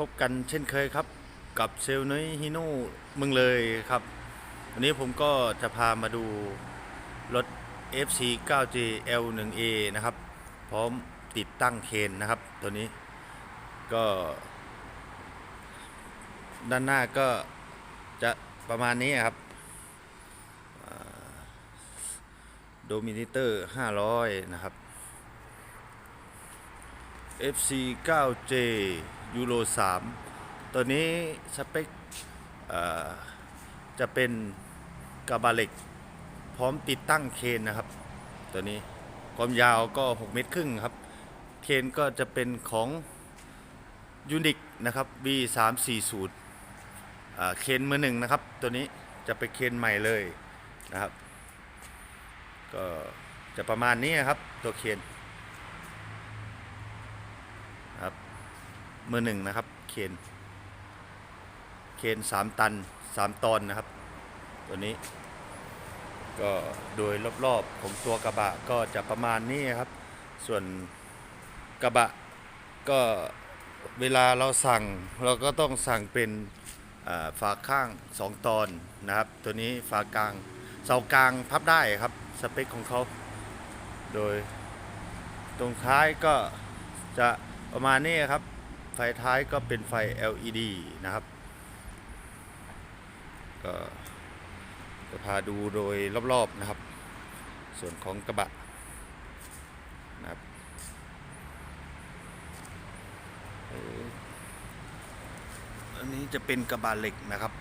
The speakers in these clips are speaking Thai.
พบกันเช่นเคยครับกับเซลนุ้ยฮิโน่มึงเลยครับ วันนี้ผมก็จะพามาดูรถ FC 9J L1A นะครับ พร้อมติดตั้งเคนนะครับ ตัวนี้ก็ ด้านหน้าก็จะประมาณนี้ครับโดมินิเตอร์ 500 นะครับ FC 9J Euro 3ตัวนี้สเปคจะเป็นกระบะเหล็ก พร้อมติดตั้งเคนนะครับ ตัวนี้ความยาวก็ 6 เมตรครึ่งครับ เคนก็จะเป็นของยูนิคนะครับ V 3 4 0อ่าเคนมือหนึ่งนะครับ ตัวนี้จะเป็นเคนใหม่เลยนะครับ ก็จะประมาณนี้ครับ ตัวเคนครับ มือหนึ่งนะครับ เคนเคนสามตันสามตอนนะครับ ตัวนี้ ก็โดยรอบๆของตัวกระบะก็จะประมาณนี้ครับ ส่วนกระบะก็เวลาเราสั่งเราก็ต้องสั่งเป็นฝาข้าง 2 ตอนนะครับ ตัวนี้ฝากลางเสากลางพับได้ครับสเปคของเขา โดยตรงท้ายก็จะประมาณนี้ครับ ไฟท้ายก็เป็นไฟ LED นะครับก็จะพาดูโดยรอบๆนะครับ ส่วนของกระบะนะครับอันนี้จะเป็นกระบะเหล็กนะครับ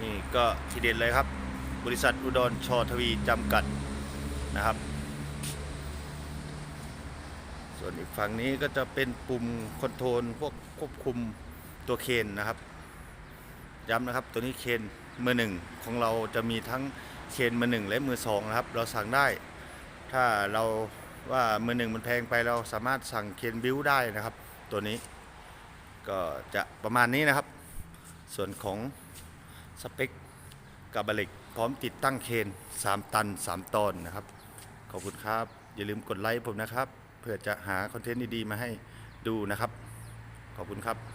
นี่ก็ทีเด็ดเลยครับ บริษัทอุดรชอทวีจำกัดนะครับ ส่วนอีกฝั่งนี้ก็จะเป็นปุ่มคอนโทรลพวกควบคุมตัวเคนนะครับ ย้ำนะครับตัวนี้เคนมือหนึ่งของเราจะมีทั้งเคนมือหนึ่งและมือสองนะครับ เราสั่งได้ ถ้าเราว่ามือหนึ่งมันแพงไปเราสามารถสั่งเคนบิวได้นะครับ ตัวนี้ก็จะประมาณนี้นะครับ ส่วนของสเปคกับบะเหล็กพร้อมติดตั้งเคน 3 ตัน 3 ตอนนะครับ ขอบคุณครับ อย่าลืมกดไลค์ผมนะครับ เพื่อจะหาคอนเทนต์ดีๆมาให้ดูนะครับ ขอบคุณครับ